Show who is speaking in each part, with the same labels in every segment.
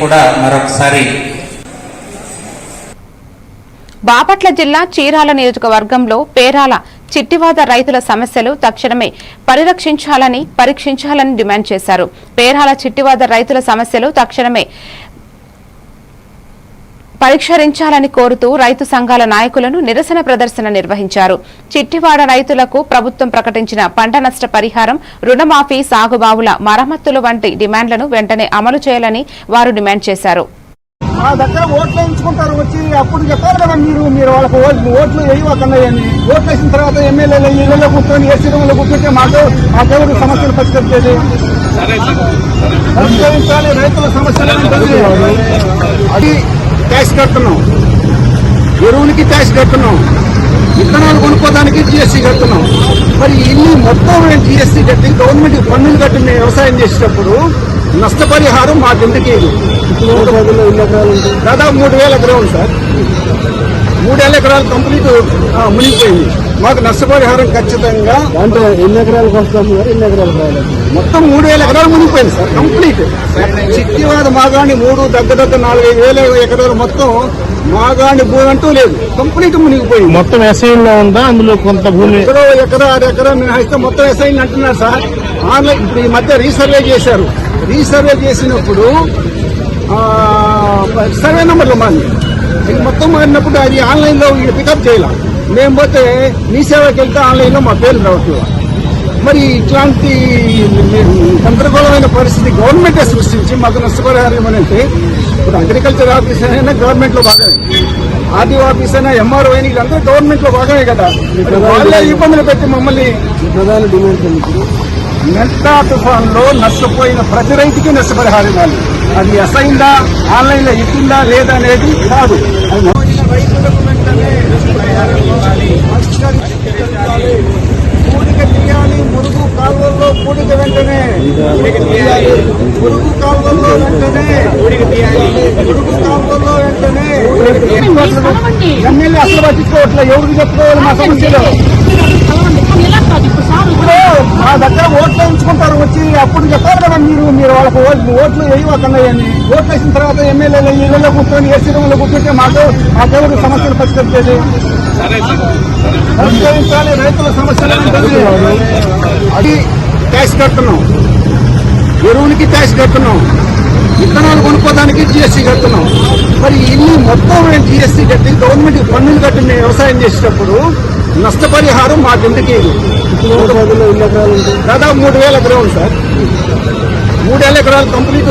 Speaker 1: కూడా మరొకసారి
Speaker 2: బాపట్ల జిల్లా చీరాల నియోజకవర్గంలో పేరాల చిట్టివాద రైతుల సమస్యలు తక్షణమే పరిరక్షించాలని పరీక్షించాలని డిమాండ్ చేశారు. పేరాల చిట్టివాద రైతుల సమస్యలు తక్షణమే పరిష్కరించాలని కోరుతూ రైతు సంఘాల నాయకులను నిరసన ప్రదర్శన నిర్వహించారు. చిట్టివాడ రైతులకు ప్రభుత్వం ప్రకటించిన పంట నష్ట పరిహారం రుణమాఫీ సాగుబావుల మరమ్మతులు వంటి డిమాండ్లను వెంటనే అమలు చేయాలని వారు డిమాండ్ చేశారు.
Speaker 3: మా దగ్గర ఓట్లు వేయించుకుంటారు వచ్చి అప్పుడు చెప్పారు కదా మీరు మీరు వాళ్ళకి ఓట్లు ఓట్లు వేయవకండి అని ఓట్లు వేసిన తర్వాత ఎమ్మెల్యేలు ఇళ్ళలో కూర్చొని ఏసీ రూమ్లో కూర్చుంటే మాకు ఆ దేవుడి సమస్యలు పరిష్కరించేది? పరిష్కరించాలి రైతుల సమస్యలు? అది ట్యాక్స్ కడుతున్నాం. ఎరువులకి ట్యాక్స్ కడుతున్నాం. విత్తనాలు కొనుక్కోవడానికి జిఎస్టీ కడుతున్నాం. మరి ఇన్ని మొత్తం జిఎస్టీ కట్టి గవర్నమెంట్ పన్నులు కట్టి మేము వ్యవసాయం చేసేటప్పుడు నష్టపరిహారం మాకు ఎందుకు దాదాపు మూడు వేల ఎకరాలు సార్. మూడు వేల ఎకరాలు కంప్లీట్ మునిగిపోయింది. మాకు నష్టపరిహారం ఖచ్చితంగా
Speaker 4: అంటే ఎన్ని ఎకరాలకు వస్తాం మరి? ఎన్ని ఎకరాలకు రావాలి?
Speaker 3: మొత్తం మూడు వేల ఎకరాలు మునిగిపోయింది సార్ కంప్లీట్. చిట్టివాద మాగాణి మూడు దగ్గర దగ్గర నాలుగైదు వేల ఎకరాలు మొత్తం మాగాణి భూమి అంటూ లేదు. కంప్లీట్ మునిగిపోయింది.
Speaker 4: మొత్తం ఎస్ఐలో ఉందా? అందులో కొంత భూమి?
Speaker 3: ఎకరో ఎకరా అర ఎకరా మినహాయిస్తే మొత్తం ఎస్ఐని అంటున్నారు సార్. ఆన్లైన్ ఇప్పుడు ఈ మధ్య రీసర్వే చేశారు. రీసర్వే చేసినప్పుడు ఆ, సర్వే నెంబర్లు మాది ఇది మొత్తం మారినప్పుడు అది ఆన్లైన్లో పికప్ చేయాల. మేము పోతే మీ సేవకి వెళ్తే ఆన్లైన్లో మా పేర్లు రావట్లేదు. మరి ఇట్లాంటి గందరగోళమైన పరిస్థితి గవర్నమెంటే సృష్టించి మాకు నష్టపరిహారం ఇవ్వనంటే ఇప్పుడు అగ్రికల్చర్ ఆఫీసర్ అయినా గవర్నమెంట్లో భాగమే ఆర్డీఓ ఆఫీస్ అయినా ఎంఆర్ఓ అయినా వీళ్ళందరూ గవర్నమెంట్లో భాగమే కదా. వాళ్ళే ఇబ్బందులు పెట్టి మమ్మల్ని
Speaker 4: ప్రధాన డిమాండ్ ఎందుకు
Speaker 3: మెల్టా తుఫాన్లో నష్టపోయిన ప్రతి రైతుకి నష్టపరిహారం ఇవ్వాలి. అది అసైందా ఆన్లైన్లో ఇచ్చిందా లేదా అనేది కాదు. ఇవ్వాలి. పూడిక తీయాలి మురుగు కాలువల్లో పూడిక వెంటనే మురుగు కాలువల్లో వెంటనే పూడిక తీయాలి మురుగు కాలువల్లో వెంటనే ఎమ్మెల్యే అసలు పట్టించుకోవట్లేదు ఎవరికి చెప్పుకోవాలి మా సమస్యలు దగ్గర ఓట్లు వేయించుకుంటారు వచ్చి అప్పుడు చెప్పారు కదా మీరు మీరు వాళ్ళకి ఓట్లు ఓట్లు వేయవకండి అని ఓట్లు వేసిన తర్వాత ఎమ్మెల్యేలు ఇళ్ళలో కూర్చొని ఏసీ రూమ్లో కూర్చుంటే మాకు ఆ దేవుడు సమస్యలు పరిష్కరించేది? పరిష్కరించాలి రైతుల సమస్యలు అది ట్యాక్స్ కడుతున్నాం. ఎరువులకి ట్యాక్స్ కడుతున్నాం. విత్తనాలు కొనుక్కోవడానికి జిఎస్టీ కడుతున్నాం. మరి ఇన్ని మొత్తం జిఎస్టీ కట్టి గవర్నమెంట్ పన్నులు కట్టి వ్యవసాయం చేసేటప్పుడు నష్టపరిహారం
Speaker 4: ఎకరాలు ఉంటాయి
Speaker 3: దాదాపు మూడు వేల ఎకరాలు సార్. మూడు వేల ఎకరాలు కంప్లీట్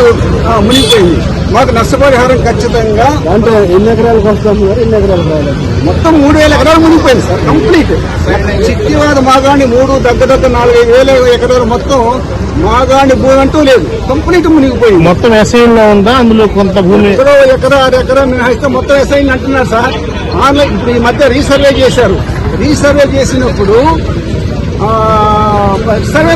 Speaker 3: మునిగిపోయింది. మాకు నష్టపరిహారం ఖచ్చితంగా
Speaker 4: అంటే ఎన్ని ఎకరాలకు మరి ఎన్ని ఎకరాలకు రావాలి?
Speaker 3: మొత్తం మూడు వేల ఎకరాలు మునిగిపోయింది సార్ కంప్లీట్. చిట్టివాద మాగాణి మూడు దగ్గర దగ్గర నాలుగైదు వేల ఎకరాలు మొత్తం మాగాణి భూమి అంటూ లేదు. కంప్లీట్ మునిగిపోయింది.
Speaker 4: మొత్తం ఎస్ఐలో ఉందా? అందులో కొంత భూమి?
Speaker 3: ఎకరో ఎకరా అర ఎకరా మినహాయిస్తే మొత్తం ఎస్ఐని అంటున్నారు సార్. ఆన్లైన్ ఇప్పుడు ఈ మధ్య రీసర్వే చేశారు. రీసర్వే చేసినప్పుడు సర్వే